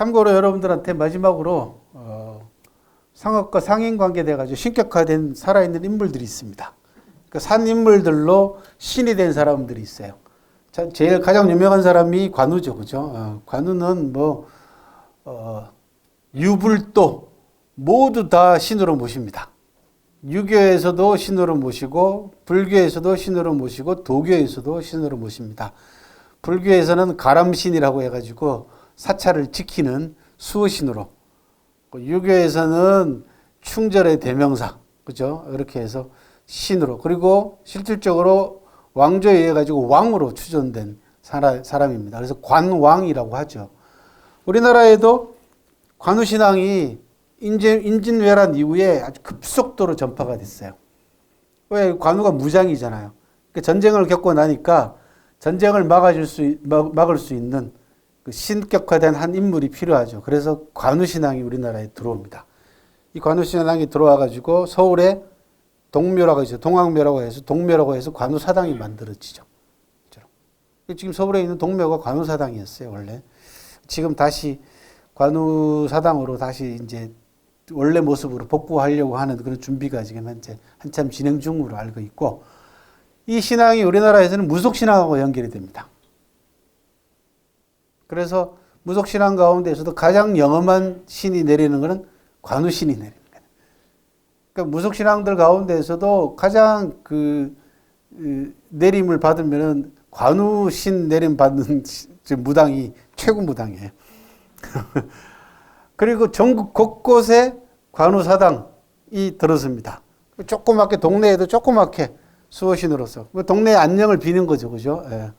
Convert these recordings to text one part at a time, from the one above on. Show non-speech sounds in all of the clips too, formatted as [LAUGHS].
참고로 여러분들한테 마지막으로 어, 상업과 상인 관계 돼 가지고 신격화된 살아있는 인물들이 있습니다. 그산 인물들로 신이 된 사람들이 있어요. 자, 제일 가장 유명한 사람이 관우죠, 그죠? 어, 관우는 뭐 어, 유불도 모두 다 신으로 모십니다. 유교에서도 신으로 모시고 불교에서도 신으로 모시고 도교에서도 신으로 모십니다. 불교에서는 가람신이라고 해가지고 사찰을 지키는 수호신으로 그 유교에서는 충절의 대명사 그죠 이렇게 해서 신으로 그리고 실질적으로 왕조에 의해 가지고 왕으로 추존된 사람, 사람입니다. 그래서 관왕이라고 하죠. 우리나라에도 관우 신앙이 인진, 인진왜란 이후에 아주 급속도로 전파가 됐어요. 왜 관우가 무장이잖아요. 그러니까 전쟁을 겪고 나니까 전쟁을 막아줄 수, 있- 막- 막을 수 있는 그 신격화된 한 인물이 필요하죠. 그래서 관우 신앙이 우리나라에 들어옵니다. 이 관우 신앙이 들어와 가지고 서울에 동묘라고 해서 동학묘라고 해서 동묘라고 해서 관우 사당이 만들어지죠. 그죠? 지금 서울에 있는 동묘가 관우 사당이었어요, 원래. 지금 다시 관우 사당으로 다시 이제 원래 모습으로 복구하려고 하는 그런 준비가 지금 현재 한참 진행 중으로 알고 있고 이 신앙이 우리나라에서는 무속 신앙하고 연결이 됩니다. 그래서 무속 신앙 가운데서도 가장 영험한 신이 내리는 것은 관우 신이 내리는 거예요. 그러니까 무속 신앙들 가운데서도 가장 그 그, 내림을 받으면은 관우 신 내림 받는 무당이 최고 무당이에요. [LAUGHS] 그리고 전국 곳곳에 관우 사당이 들어섭니다. 조그맣게 동네에도 조그맣게 수호신으로서 뭐 동네 안녕을 비는 거죠, 그죠? 예.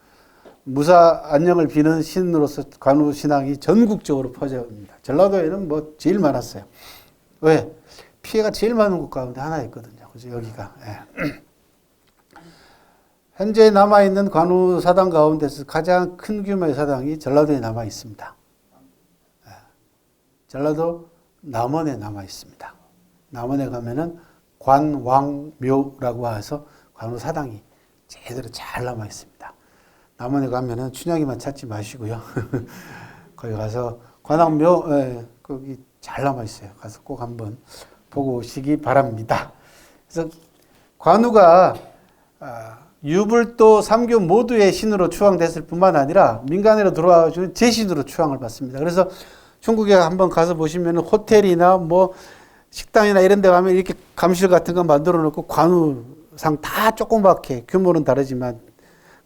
무사 안녕을 비는 신으로서 관우 신앙이 전국적으로 퍼져갑니다. 전라도에는 뭐 제일 많았어요. 왜? 피해가 제일 많은 곳 가운데 하나였거든요. 그죠? 여기가. 예. [CLEARS THROAT] 현재 남아있는 관우 사당 가운데서 가장 큰 규모의 사당이 전라도에 남아 있습니다. 예. 전라도 남원에 남아 있습니다. 남원에 가면은 관왕묘라고 해서 관우 사당이 제대로 잘 남아 있습니다. 남원에 가면은 춘향이만 찾지 마시고요. [LAUGHS] 거기 가서 관왕묘 예, 거기 잘 남아 있어요. 가서 꼭 한번 보고 오시기 바랍니다. 그래서 관우가 아, 유불도 삼교 모두의 신으로 추앙됐을 뿐만 아니라 민간으로 들어와가지고 제신으로 추앙을 받습니다. 그래서 중국에 한번 가서 보시면 호텔이나 뭐 식당이나 이런 데 가면 이렇게 감실 같은 거 만들어 놓고 관우상 다 조그맣게 규모는 다르지만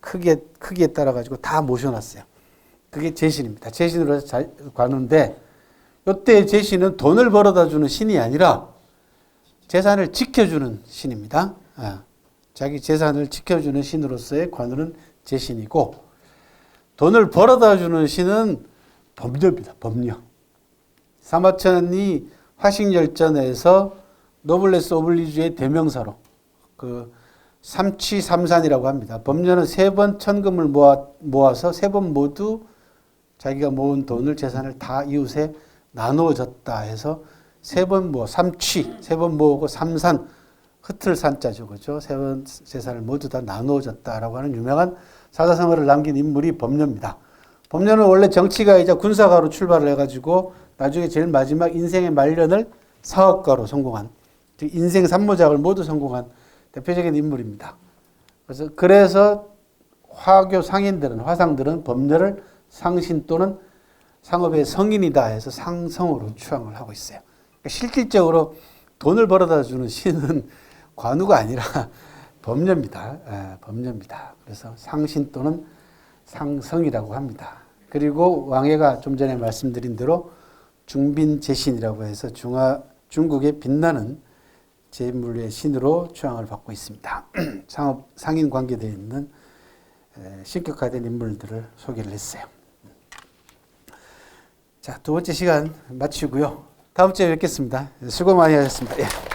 크기에, 크기에 따라 가지고 다 모셔놨어요. 그게 제신입니다. 제신으로 관우인데 이때 제신은 돈을 벌어다 주는 신이 아니라 재산을 지켜주는 신입니다. 아, 자기 재산을 지켜주는 신으로서의 관우는 제신이고 돈을 벌어다 주는 신은 법녀입니다. 법녀. 사마천이 화식열전에서 노블레스 오블리주의 대명사로 그 삼취삼산이라고 합니다. 법녀는 세번 천금을 모아, 모아서 세 번 모두 자기가 모은 돈을 재산을 다 이웃에 나누어 줬다 해서 세 번 모아 삼취 세 번 모으고 삼산 흩을 산자죠 그죠 세 번 재산을 모두 다 나누어 줬다라고 하는 유명한 사자성어를 남긴 인물이 법녀입니다. 법녀는 원래 정치가이자 군사가로 출발을 해가지고 나중에 제일 마지막 인생의 말년을 사업가로 성공한 즉 인생 삼모작을 모두 성공한 대표적인 인물입니다. 그래서 그래서 화교 상인들은 화상들은 법녀를 상신 또는 상업의 성인이다 해서 상성으로 추앙을 하고 있어요. 그러니까 실질적으로 돈을 벌어다 주는 신은 [LAUGHS] 관우가 아니라 [LAUGHS] 법녀입니다. 예, 법녀입니다. 그래서 상신 또는 상성이라고 합니다. 그리고 왕해가 좀 전에 말씀드린 대로 중빈제신이라고 해서 중화 중국의 빛나는 제물의 신으로 추앙을 받고 있습니다. [CLEARS THROAT] 상업 상인 관계되어 있는 에, 신격화된 인물들을 소개를 했어요. 자, 두 번째 시간 마치고요. 다음 주에 뵙겠습니다. 수고 많이 하셨습니다. 예.